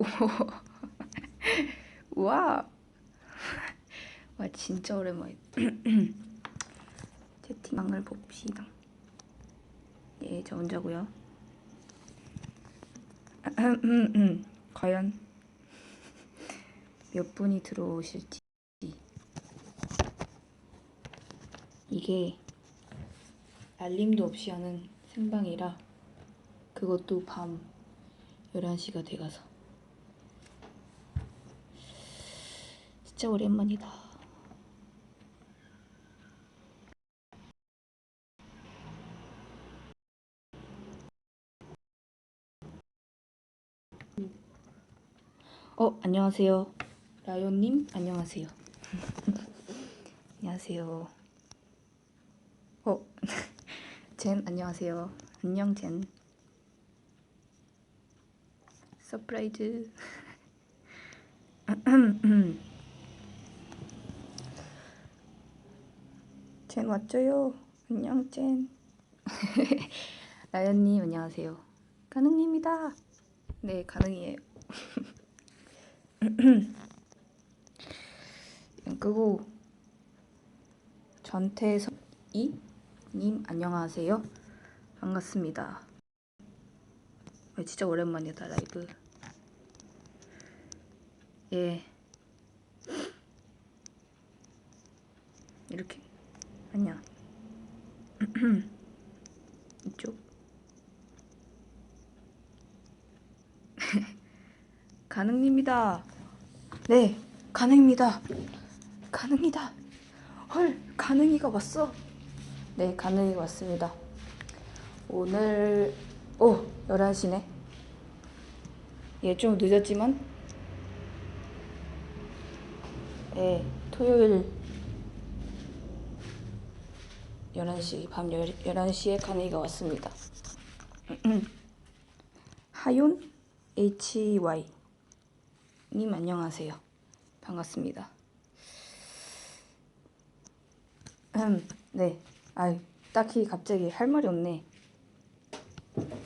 와. 와 진짜 오랜만에 채팅방을 봅시다. 예, 저 혼자고요. 과연 몇 분이 들어오실지 이게 알림도 없이 하는 생방이라 그것도 밤 11시가 돼가서 진짜 오랜만이다. 어, 안녕하세요. 라요님, 안녕하세요. 안녕하세요. 어, 젠, 안녕하세요. 안녕, 젠. 서프라이즈. 젠 왔죠요? 안녕, 젠. 라연님, 안녕하세요. 가능입니다. 네, 가능이에요. 끄고 전태선이 님 안녕하세요. 반갑습니다. 아, 진짜 오랜만이다 라이브. 예. 이렇게 아니야. 이쪽. 가능입니다. 네, 가능입니다. 가능이다. 헐, 가능이가 왔어. 네, 가능이가 왔습니다. 오늘 오, 11시네. 예, 좀 늦었지만 예, 토요일 11시, 밤 11시에 가능이가 왔습니다. 하윤 HY 님 안녕하세요. 반갑습니다. 음, 네. 아, 딱히 갑자기 할 말이 없네.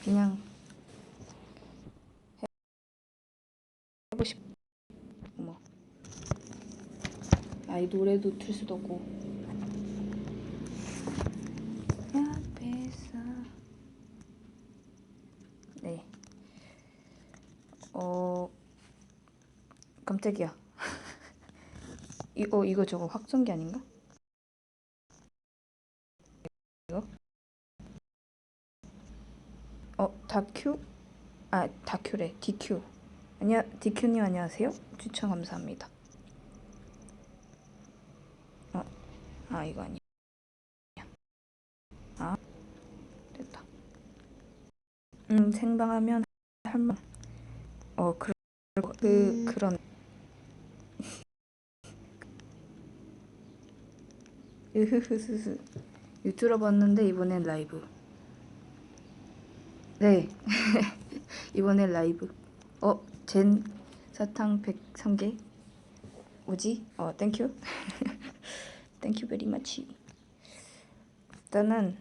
그냥 해보고 싶. 뭐. 아이 노래도 틀 수도 없고. 옆에서. 네. 어. 깜짝이야. 이거 이거 저거 확정기 아닌가? 이거? 어 다큐? 아 다큐래 DQ. 안녕 DQ님 안녕하세요. 추천 감사합니다. 어, 아 이거 아니야. 아 됐다. 음 생방하면 할말. 어 그, 그 그런. 으흐흐흐흐. 유튜브 봤는데 이번엔 라이브. 네. 이번엔 라이브. 어 젠 사탕 103개? 뭐지? 어 땡큐 땡큐 베리 마치 일단은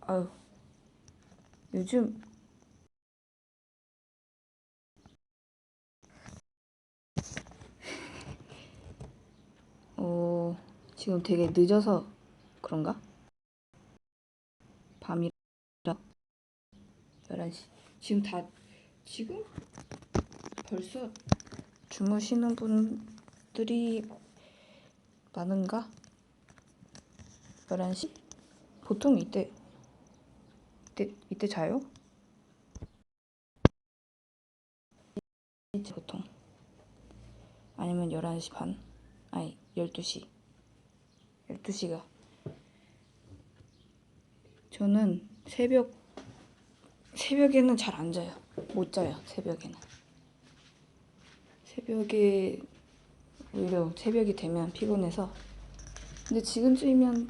아유 요즘 어, 지금 되게 늦어서 그런가? 밤이라 11시. 지금 다 지금 벌써 주무시는 분들이 많은가? 11시? 보통 이때 이때 이때 자요? 보통 아니면 11시 반? 아니 12시 12시가. 저는 새벽 새벽에는 잘 안 자요. 못 자요 새벽에는. 새벽에 오히려 새벽이 되면 피곤해서. 근데 지금쯤이면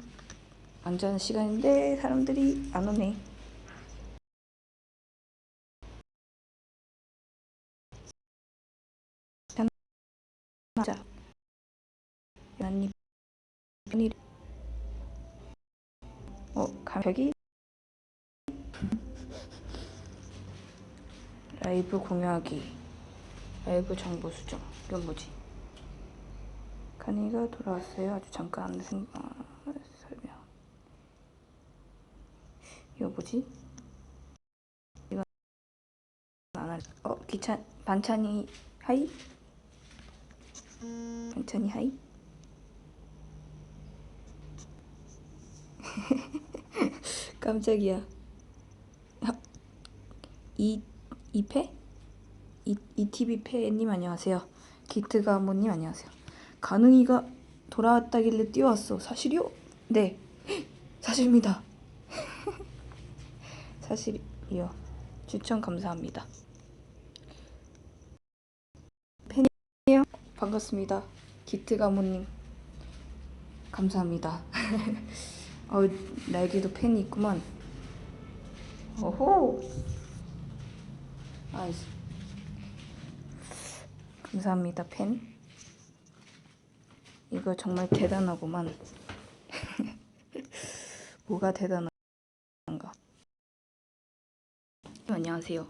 안 자는 시간인데 사람들이 안 오네 편이 어 가격이 라이브 공유하기 라이브 정보 수정 이건 뭐지? 간이가 돌아왔어요. 아주 잠깐 생 아, 설명 이거 뭐지? 이거 안 할. 어 귀찮 반찬이 하이 반찬이 하이 깜짝이야. 하- 이 이패? 이 이티비 패님 안녕하세요. 기트 가모님 안녕하세요. 가능이가 돌아왔다길래 뛰어왔어. 사실이요? 네, 사실입니다. 사실이요. 추천 감사합니다. 팬이에요? 반갑습니다. 기트 가모님 감사합니다. 어, 날개도 팬이 있구만. 오호. 아, 감사합니다, 팬. 이거 정말 대단하구만. 뭐가 대단한가? 안녕하세요.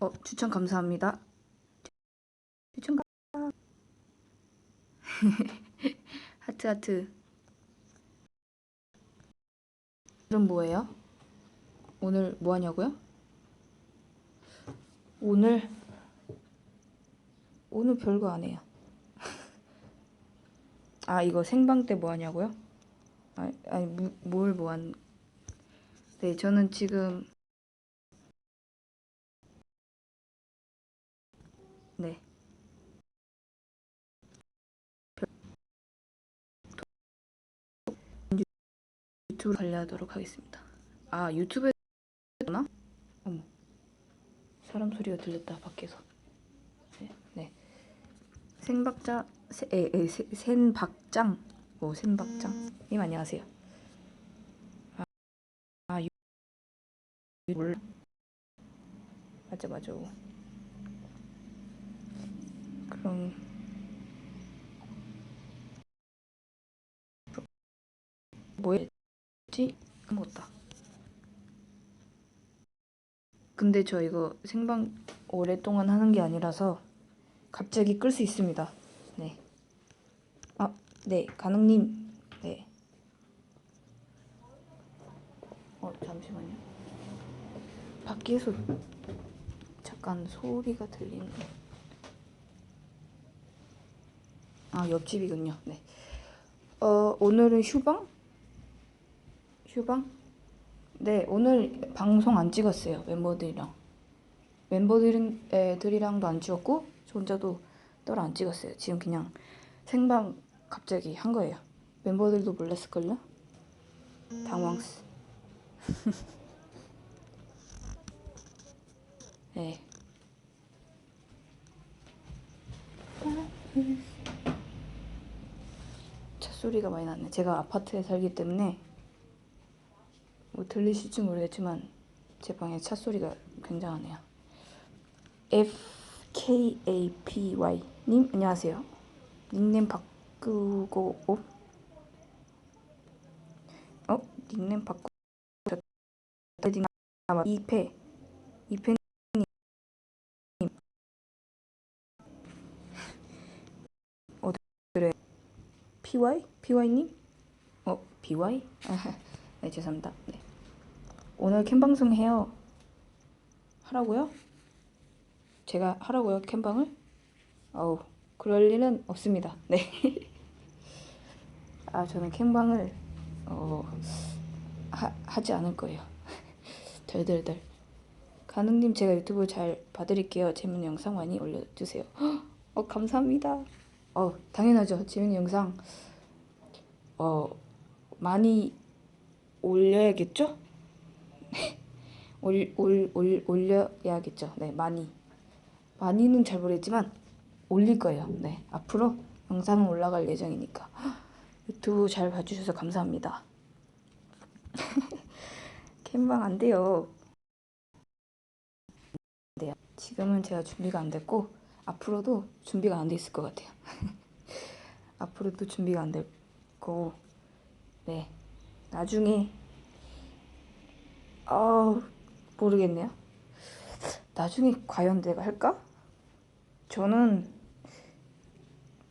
어, 추천 감사합니다. 추천 감. 하트 하트. 오늘은 뭐예요? 오늘 뭐 하냐고요? 오늘 오늘 별거 안 해요. 아 이거 생방 때 뭐 하냐고요? 아, 아니 뭘뭐 한? 네 저는 지금 유튜브 관리하도록 하겠습니다. 아 유튜브에 나? 어머 사람 소리가 들렸다 밖에서. 네, 네. 생박자 센박장 오 센박장 님 안녕하세요. 아, 아 유, 몰라. 맞아 맞아. 그럼 뭐 였지? 까먹었다. 근데 저 이거 생방 오랫동안 하는 게 아니라서 갑자기 끌 수 있습니다. 네. 아, 네, 가능님. 네. 어, 잠시만요. 밖에서 잠깐 소리가 들리는. 아, 옆집이군요. 네. 어, 오늘은 휴방? 휴방? 네, 오늘 방송 안 찍었어요. 멤버들이랑. 멤버들이랑도 안 찍었고, 저 혼자도 따로 안 찍었어요. 지금 그냥 생방 갑자기 한 거예요. 멤버들도 몰랐을걸요? 당황스. 네. 차 소리가 많이 났네. 제가 아파트에 살기 때문에 뭐 들리실지 모르겠지만 제 방에 차 소리가 굉장하네요. F K A P Y 님 안녕하세요. 닉네임 바꾸고 오? 어 닉네임 바꾸 아마 이패 이패님 어디래 PY PY님 어 BY 네 죄송합니다. 네. 오늘 캠 방송 해요. 하라고요? 제가 하라고요 캠방을? 어우 그럴 리는 없습니다. 네. 아 저는 캠방을 어 하, 하지 않을 거예요. 덜덜덜. 가능님 제가 유튜브 잘 봐드릴게요. 재밌는 영상 많이 올려주세요. 어 감사합니다. 어 당연하죠. 재밌는 영상 어 많이 올려야겠죠? 올, 올, 올, 올려야겠죠. 네, 많이. 많이는 잘 모르겠지만 올릴 거예요. 네, 앞으로 영상은 올라갈 예정이니까 유튜브 잘 봐주셔서 감사합니다. 캠방 안 돼요. 네, 지금은 제가 준비가 안 됐고 앞으로도 준비가 안 돼 있을 것 같아요. 앞으로도 준비가 안 될 거고, 네, 나중에 어 모르겠네요. 나중에 과연 내가 할까? 저는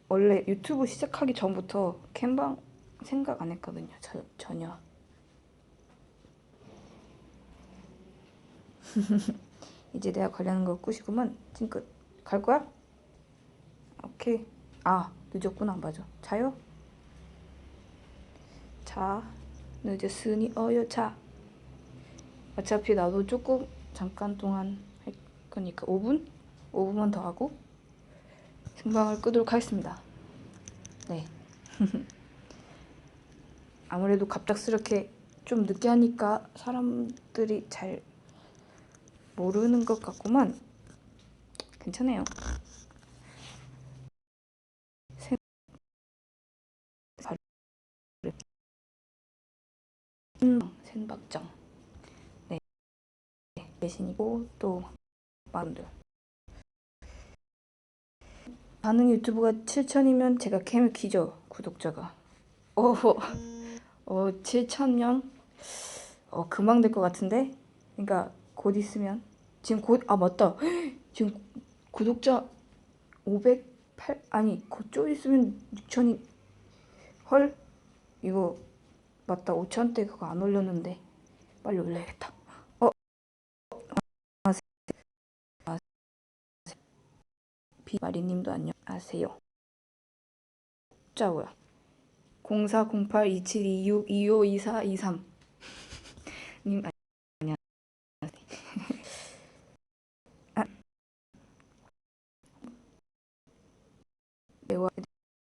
원래 유튜브 시작하기 전부터 캔방 생각 안 했거든요. 저, 전혀. 이제 내가 관리하는 거 끝이구만. 찡끗. 갈 거야? 오케이. 아, 늦었구나. 맞아. 자요? 자, 늦었으니 어여 자. 어차피 나도 조금 잠깐 동안 할 거니까 5분? 5분만 더 하고 생방을 끄도록 하겠습니다. 네. 아무래도 갑작스럽게 좀 늦게 하니까 사람들이 잘 모르는 것 같구만. 괜찮아요. 생- 음. 네. 대신이고 또 만들. 반응 유튜브가 7천이면 제가 캠을 키죠 구독자가. 오, 어 7천 명. 어 금방 될 것 같은데. 그러니까 곧 있으면 지금 곧 아 맞다. 지금 구독자 508 아니 곧 좀 있으면 6천이 헐 이거 맞다 5천대 그거 안 올렸는데 빨리 올려야겠다. 어 비마리님도 안녕하세요. 자 뭐야? 04082726252423 님 안녕. 아. 내가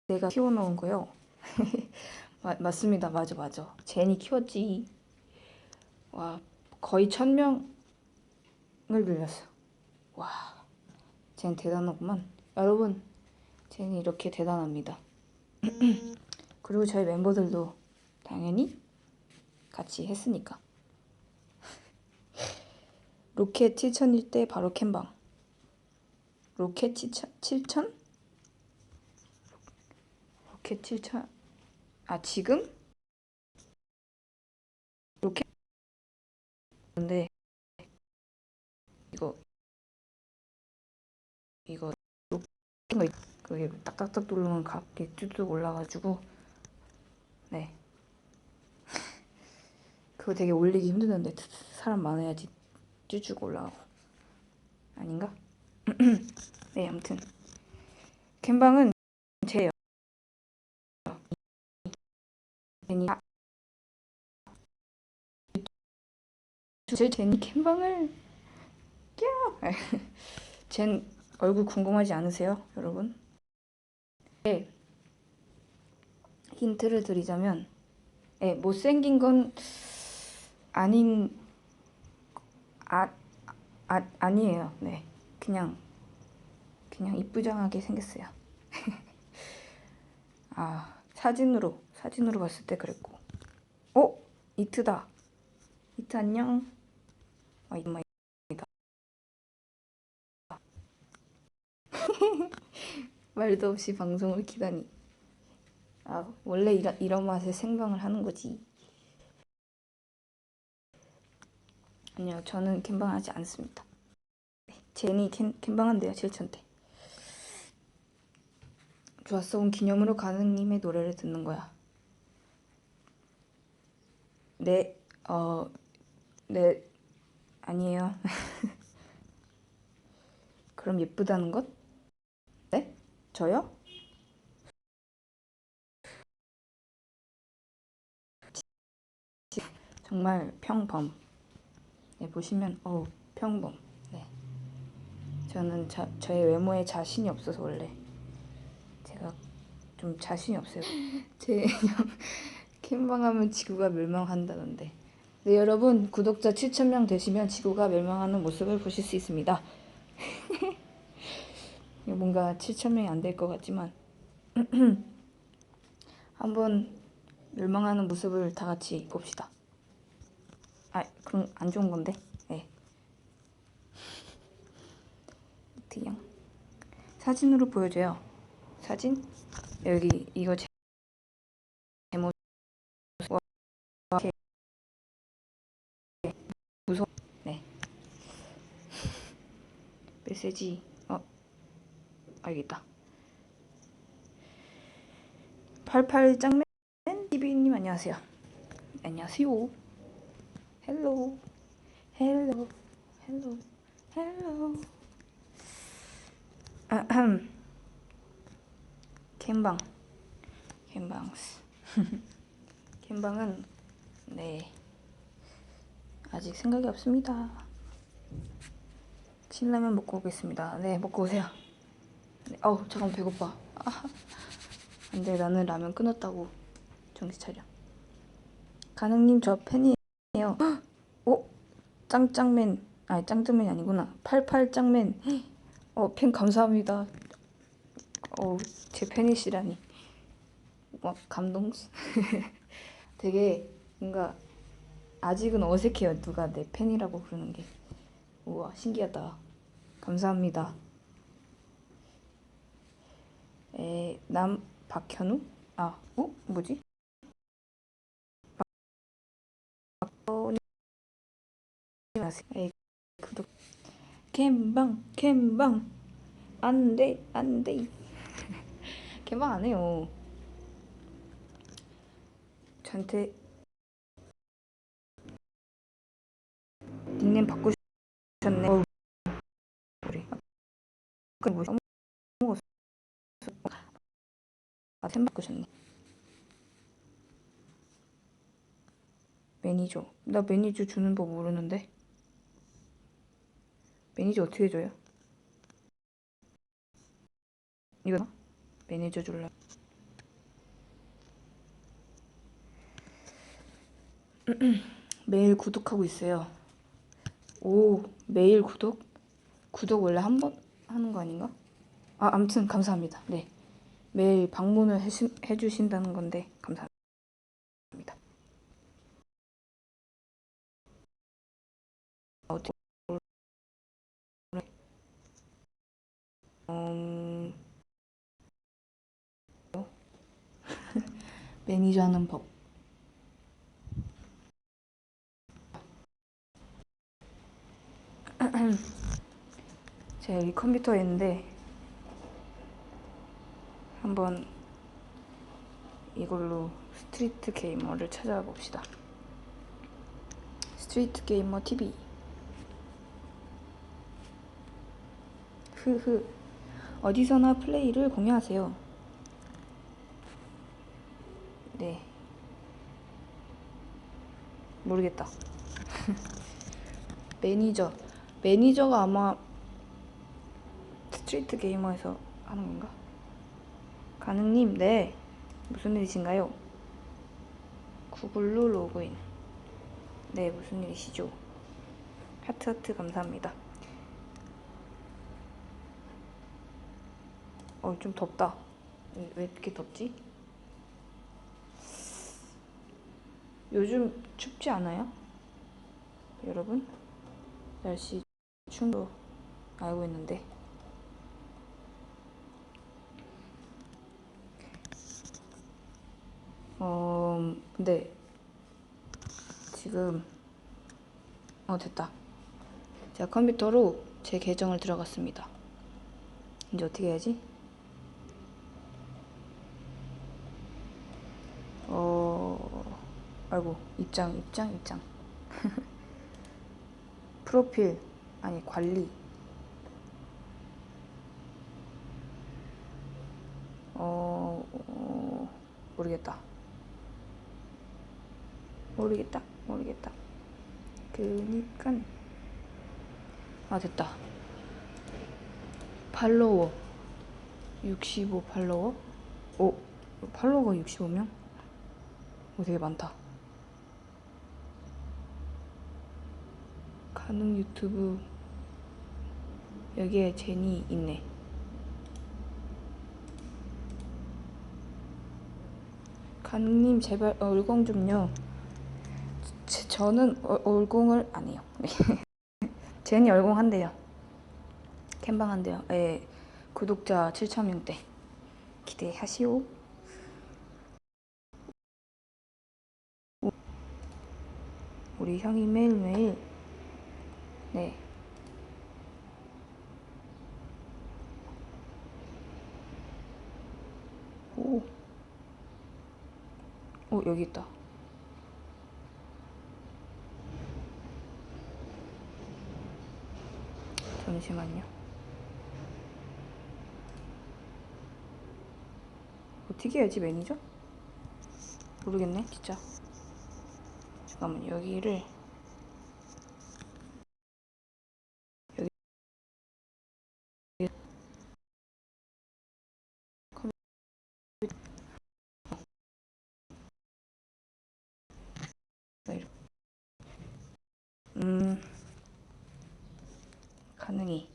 내가 키워놓은 거요. 마, 맞습니다. 맞아 맞아. 제니 키웠지. 와 거의 천 명을 늘렸어. 와, 쟤는 대단하구만. 여러분, 쟤는 이렇게 대단합니다. 그리고 저희 멤버들도 당연히 같이 했으니까. 로켓 7천일 때 바로 캠방. 로켓 7천? 7천? 로켓 7천? 아 지금? 로켓 근데 이거 이거 로켓 거 있- 그게 딱딱딱 누르면 갑자기 뚝뚝 올라가지고 네. 그거 되게 올리기 힘드는데 사람 많아야지 쭈쭉 올라가고. 아닌가? 네 아무튼. 캠방은 제예요. 제니. 아, 제 제니 캠방을. 야! 젠 얼굴 궁금하지 않으세요 여러분? 네 힌트를 드리자면 네, 못생긴 건 아닌 아, 아 아니에요. 네. 그냥 그냥 이쁘장하게 생겼어요. 아, 사진으로 사진으로 봤을 때 그랬고. 어? 이트다. 이트 안녕. 아, 이마 말도 없이 방송을 키다니. 아, 원래 이런 이런 맛에 생방을 하는 거지. 아니요, 저는 캠방하지 않습니다. 네, 제니 캠, 캠방한대요, 7천 대. 좋았어, 온 기념으로 가능님의 노래를 듣는 거야. 네, 어, 네, 아니에요. 그럼 예쁘다는 것? 네? 저요? 정말 평범. 네, 보시면 어 평범. 네. 저는 자, 저의 외모에 자신이 없어서 원래 제가 좀 자신이 없어요. 제 캠방하면 지구가 멸망한다던데. 네 여러분 구독자 7,000명 되시면 지구가 멸망하는 모습을 보실 수 있습니다. 뭔가 7,000명이 안 될 것 같지만 한번 멸망하는 모습을 다 같이 봅시다. 아, 그럼 안 좋은 건데. 네. 이트양. 사진으로 보여줘요. 사진? 여기 이거 제 무서. 네. 메시지 어 알겠다. 88짱맨 TV님 안녕하세요. 안녕하세요. 헬로. 헬로. 헬로. 헬로. 아흠. 캔방. 캔방스 캔방은 네. 아직 생각이 없습니다. 신라면 먹고 오겠습니다. 네 먹고 오세요. 네, 어우 잠깐 배고파. 아, 안돼 나는 라면 끊었다고. 정신 차려. 가능님 저 팬이에요. 어? 짱짱맨. 아니 짱짱맨이 아니구나. 88짱맨. 어 팬 감사합니다. 어제 팬이시라니. 와 감동. 되게 뭔가 아직은 어색해요 누가 내 팬이라고 부르는 게. 우와 신기하다. 감사합니다 에 남 박현우? 아 어? 뭐지? 구독 캠방 캠방 안돼 안돼. 캠방 안 해요. 저한테 닉네임 바꾸셨네. 어우. 우리 그뭐 아템 바꾸셨네. 매니저. 나 매니저 주는 법 모르는데. 매니저 어떻게 줘요? 이거 매니저 줄래 매일 구독하고 있어요. 오 매일 구독? 구독 원래 한 번 하는 거 아닌가? 아 아무튼 감사합니다. 네 매일 방문을 해주, 해주신다는 건데 감사합니다. 음... 매니저 하는 법. 제가 여기 컴퓨터에 있는데 한번 이걸로 스트리트 게이머를 찾아봅시다. 스트리트 게이머 TV. 흐흐. 어디서나 플레이를 공유하세요. 네. 모르겠다. 매니저. 매니저가 아마 스트리트 게이머에서 하는 건가? 가능님, 네. 무슨 일이신가요? 구글로 로그인. 네, 무슨 일이시죠? 하트 하트 감사합니다. 어, 좀 덥다. 왜, 왜 이렇게 덥지? 요즘 춥지 않아요? 여러분? 날씨 거 알고 있는데. 어, 근데 지금 어 됐다. 제가 컴퓨터로 제 계정을 들어갔습니다. 이제 어떻게 해야지? 어, 아이고 입장 입장 입장. 프로필 아니 관리. 어, 어 모르겠다. 모르겠다. 모르겠다. 그니까. 아 됐다. 팔로워. 65 팔로워? 오 팔로워가 65명? 오 되게 많다. 가능 유튜브. 여기에 제니 있네. 가능님 제발 얼공 좀요. 제- 저는 어, 얼공을 안 해요. 네. 제니 얼공 한대요. 캔방 한대요. 예, 구독자 7,000명대 기대하시오. 우리 형이 매일매일 네 오. 오, 여기 있다. 잠시만요. 어떻게 해야지 매니저? 모르겠네 진짜. 잠깐만 여기를 여기 음 가능해.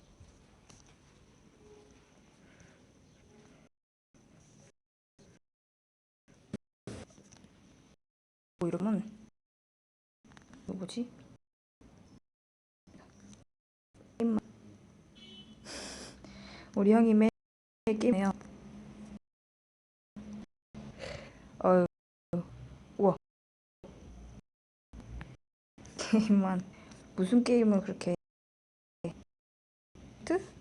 뭐 뭐지? 게임만. 우리 형이 매 게임해요. 어유 우와 게임만 무슨 게임을 그렇게 트?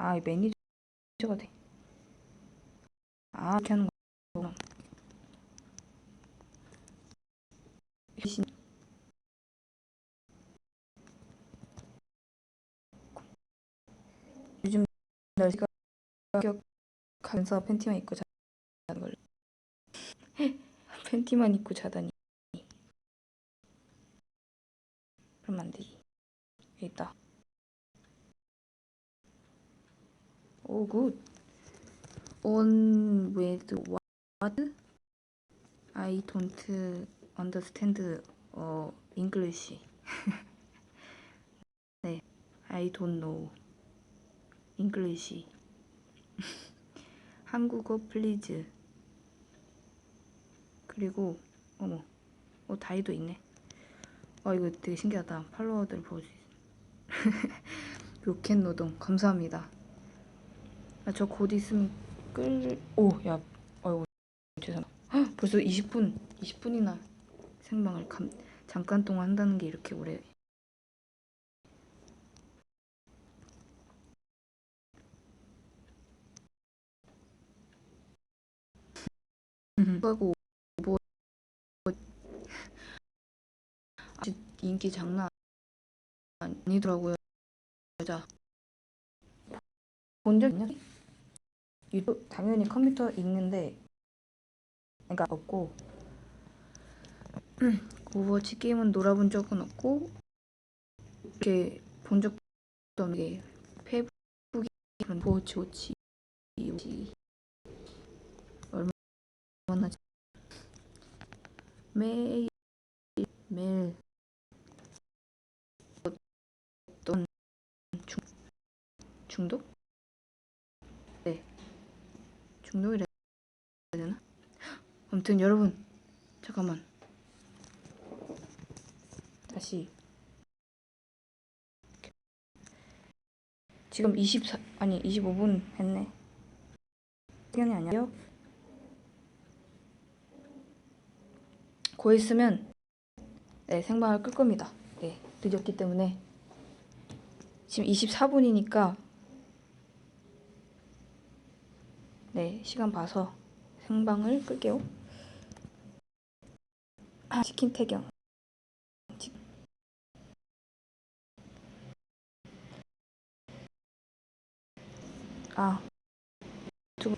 아, 이 매니저가 돼. 아, 이렇게 하는. 신- 요즘 날씨가 가면서 팬티만 입고 자는 걸 팬티만 입고 자다니 그러면 안 되지 있다 오굿 on with what I don't understand 어 English 네 I don't know English 한국어 플리즈 그리고 어머 어 다이도 있네 아 이거 되게 신기하다 팔로워들 있어 로켓 노동 감사합니다 아, 저 곧 있으면 끌 오야 어이구 죄송합니다. 헉, 벌써 20분 20분이나 생방을 감, 잠깐 동안 한다는 게 이렇게 오래. 하고 뭐 아직 인기 장난 아니더라고요 여자. 본적 있냐? 유튜브 당연히 컴퓨터 있는데 그러니까 없고 오버워치 게임은 놀아본 적은 없고 이렇게 본 적도 없는 게 페북이 그런 오버워치 오치 오치 얼마나 자- 매일 매일 어떤 중, 중독? 네 중독이라 해야 되나? 아무튼 여러분 잠깐만. 다시. 지금 24 아니 25분 했네. 시간이 아니에요? 고 있으면 네 생방을 끌 겁니다. 네 늦었기 때문에. 지금 24분이니까 네 시간 봐서 생방을 끌게요. 아, 치킨 태경. 치- 아 유튜브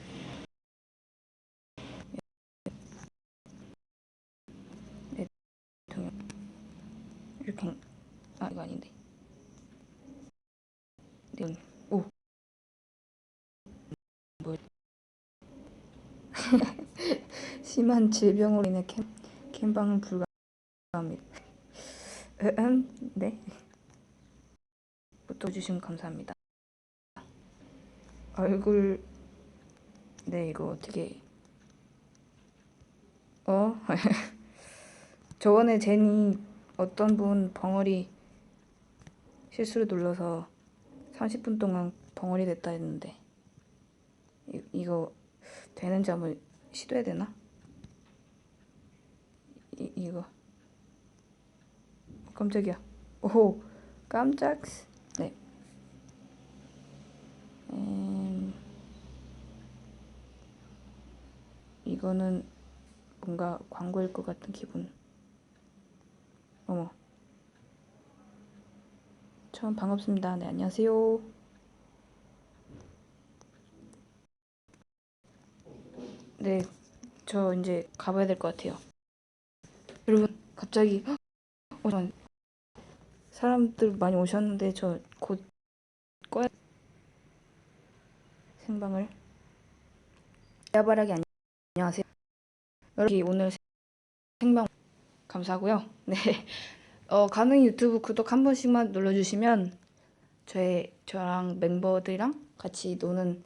네 동영 이렇게 아 이거 아닌데 네, 오 뭐 심한 질병으로 인해 캠, 캠방은 불가합니다. 음, 네. 또 주시면 감사합니다. 얼굴 네 이거 어떻게 어 저번에 제니 어떤 분 벙어리 실수로 눌러서 30분 동안 벙어리 됐다 했는데 이, 이거 되는지 한번 시도해야 되나? 이, 이거. 깜짝이야. 오 깜짝 네. 음, 이거는 뭔가 광고일 것 같은 기분. 어머. 처음 반갑습니다. 네 안녕하세요. 네, 저 이제 가봐야 될 것 같아요. 여러분, 갑자기 헉! 어. 사람들 많이 오셨는데 저 곧 꺼야 생방을 야바라기 안녕하세요. 여러분 오늘 생방 감사하고요. 네. 어, 가능 유튜브 구독 한 번씩만 눌러주시면 저의 저랑 멤버들이랑 같이 노는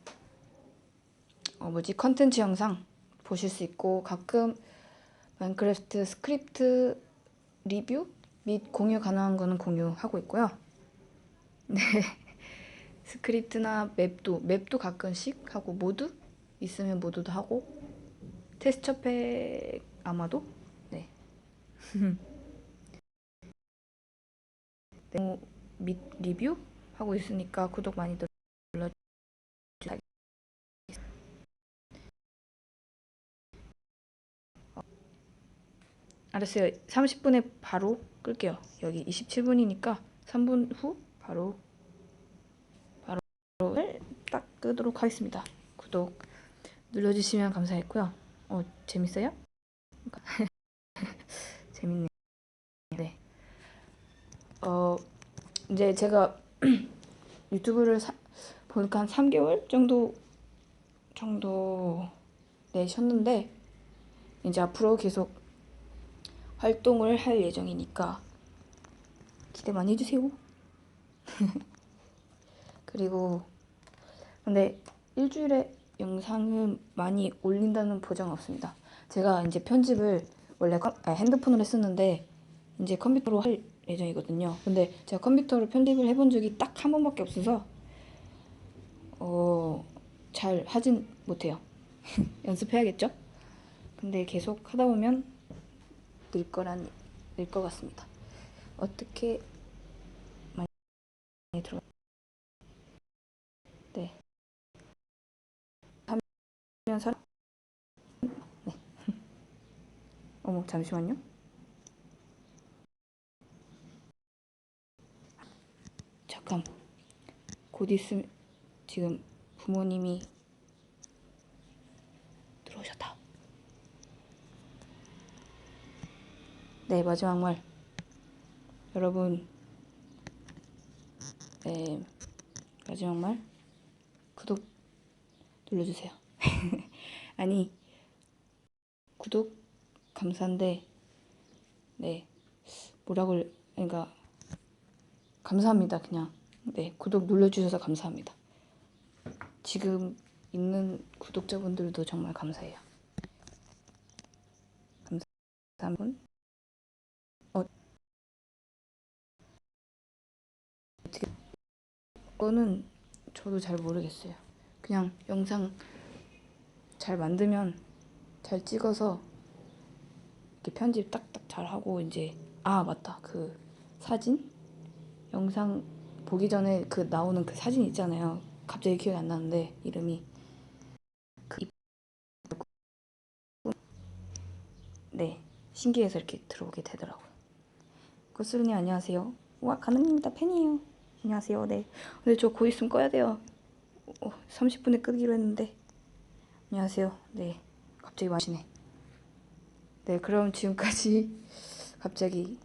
어, 뭐지 컨텐츠 영상 보실 수 있고 가끔 마인크래프트 스크립트 리뷰 및 공유 가능한 거는 공유하고 있고요. 네. 스크립트나 맵도 맵도 가끔씩 하고 모드 있으면 모드도 하고 테스처팩 아마도 네. 네, 및 리뷰 하고 있으니까 구독 많이 눌 알았어요. 30분에 바로 끌게요. 여기 27분이니까 3분 후 바로 바로 딱 끄도록 하겠습니다. 구독 눌러주시면 감사했고요. 어 재밌어요? 재밌네. 네. 어 이제 제가 유튜브를 사, 보니까 한 3개월 정도 정도 내셨는데 이제 앞으로 계속 활동을 할 예정이니까 기대 많이 해주세요. 그리고 근데 일주일에 영상은 많이 올린다는 보장 없습니다. 제가 이제 편집을 원래 컴- 아, 핸드폰으로 했었는데 이제 컴퓨터로 할 예정이거든요. 근데 제가 컴퓨터로 편집을 해본 적이 딱 한 번밖에 없어서 어, 잘 하진 못해요. 연습해야겠죠? 근데 계속 하다 보면 늘 거란 늘 것 같습니다. 어떻게 많이 들어? 네. 하면 사 네. 어머 잠시만요. 잠깐. 곧 있으면 지금 부모님이 들어오셨다. 네, 마지막 말. 여러분, 네, 마지막 말. 구독 눌러주세요. 아니, 구독 감사한데, 네, 뭐라고, 할- 그러니까, 감사합니다, 그냥. 네, 구독 눌러주셔서 감사합니다. 지금 있는 구독자분들도 정말 감사해요. 어, 거는 저도 잘 모르겠어요. 그냥 영상 잘 만들면 잘 찍어서 이렇게 편집 딱딱 잘 하고 이제 아 맞다 그 사진 영상 보기 전에 그 나오는 그 사진 있잖아요. 갑자기 기억이 안 나는데 이름이 그 입- 네 신기해서 이렇게 들어오게 되더라고요. 고스르님 안녕하세요. 와 가능입니다 팬이에요. 안녕하세요. 네. 근데 저 곧 있으면 꺼야 돼요. 어, 30분에 끄기로 했는데 안녕하세요. 네 갑자기 마시네. 네 그럼 지금까지 갑자기